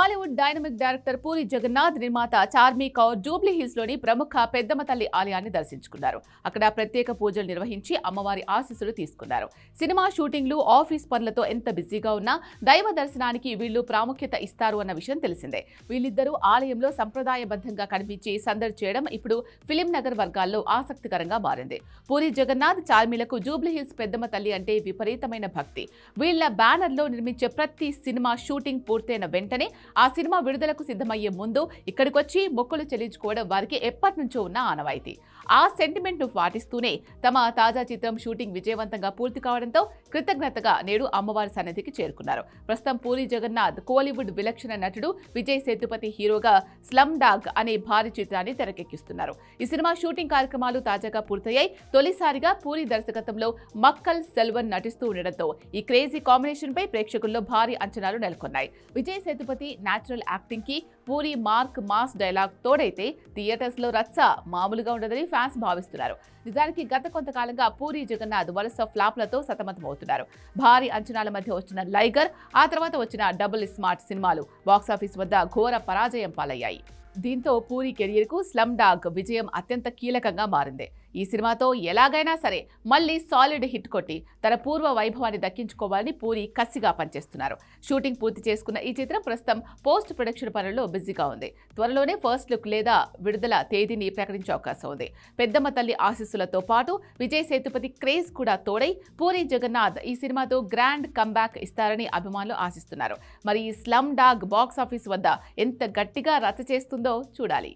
Tollywood dynamic director Puri Jagannadh నిర్మాత Charmme Kaur Jubilee హిల్స్లోని ప్రముఖ పెద్దమ్మ తల్లి ఆలయాన్ని దర్శించుకున్నారు. అక్కడ ప్రత్యేక పూజలు నిర్వహించి అమ్మవారి ఆశీస్సులు తీసుకున్నారు. సినిమా షూటింగ్లు ఆఫీస్ పనులతో ఎంత బిజీగా ఉన్నా దైవ దర్శనానికి వీళ్ళు ప్రాముఖ్యత ఇస్తారు అన్న విషయం తెలిసిందే. వీళ్ళిద్దరూ ఆలయంలో సంప్రదాయబద్ధంగా కనిపించి సందడి చేయడం ఇప్పుడు ఫిలిం నగర్ వర్గాల్లో ఆసక్తికరంగా మారింది. పూరి జగన్నాథ్ చార్మీలకు జూబ్లీ హిల్స్ పెద్దమ్మ తల్లి అంటే విపరీతమైన భక్తి. వీళ్ళ బ్యానర్లో నిర్మించే ప్రతి సినిమా షూటింగ్ పూర్తయిన వెంటనే ఆ సినిమా విడుదలకు సిద్ధమయ్యే ముందు ఇక్కడికొచ్చి మొక్కులు చెల్లించుకోవడం వారికి ఎప్పటి నుంచో ఉన్న ఆనవాయితీ. ఆ సెంటిమెంట్ను పాటిస్తూనే తమ తాజా చిత్రం షూటింగ్ విజయవంతంగా పూర్తి కావడంతో కృతజ్ఞతగా నేడు అమ్మవారి సన్నిధికి చేరుకున్నారు. ప్రస్తుతం పూరి జగన్నాథ్ కోలీవుడ్ విలక్షణ నటుడు విజయ్ సేతుపతి హీరోగా స్లమ్ డాగ్ అనే భారీ చిత్రాన్ని తెరకెక్కిస్తున్నారు. ఈ సినిమా షూటింగ్ కార్యక్రమాలు తాజాగా పూర్తయ్యాయి. తొలిసారిగా పూరి దర్శకత్వంలో మక్కల్ సెల్వన్ నటిస్తూ ఉండడంతో ఈ క్రేజీ కాంబినేషన్ పై ప్రేక్షకుల్లో భారీ అంచనాలు నెలకొన్నాయి. విజయ్ సేతుపతి నాచురల్ యాక్టింగ్కి పూరి మార్క్ మాస్ డైలాగ్ తోడైతే థియేటర్స్లో రచ్చ మామూలుగా ఉండదని ఫ్యాన్స్ భావిస్తున్నారు. నిజానికి గత కొంతకాలంగా పూరి జగన్నాథ్ వరుస ఫ్లాప్లతో సతమతమవుతున్నారు. భారీ అంచనాల మధ్య వచ్చిన లైగర్ ఆ తర్వాత వచ్చిన డబుల్ స్మార్ట్ సినిమాలు బాక్సాఫీస్ వద్ద ఘోర పరాజయం పాలయ్యాయి. దీంతో పూరి కెరియర్కు స్లమ్ డాగ్ విజయం అత్యంత కీలకంగా మారింది. ఈ సినిమాతో ఎలాగైనా సరే మళ్ళీ సాలిడ్ హిట్ కొట్టి తన పూర్వ వైభవాన్ని దక్కించుకోవాలని పూరి కసిగా పనిచేస్తున్నారు. షూటింగ్ పూర్తి చేసుకున్న ఈ చిత్రం ప్రస్తుతం పోస్ట్ ప్రొడక్షన్ పనుల్లో బిజీగా ఉంది. త్వరలోనే ఫస్ట్ లుక్ లేదా విడుదల తేదీని ప్రకటించే అవకాశం ఉంది. పెద్దమ్మ తల్లి ఆశీస్సులతో పాటు విజయ్ సేతుపతి క్రేజ్ కూడా తోడై పూరి జగన్నాథ్ ఈ సినిమాతో గ్రాండ్ కంబ్యాక్ ఇస్తారని అభిమానులు ఆశిస్తున్నారు. మరి ఈ స్లమ్ డాగ్ బాక్స్ ఆఫీస్ వద్ద ఎంత గట్టిగా రచ్చ చేస్తుంది? ఉందో చూడాలి.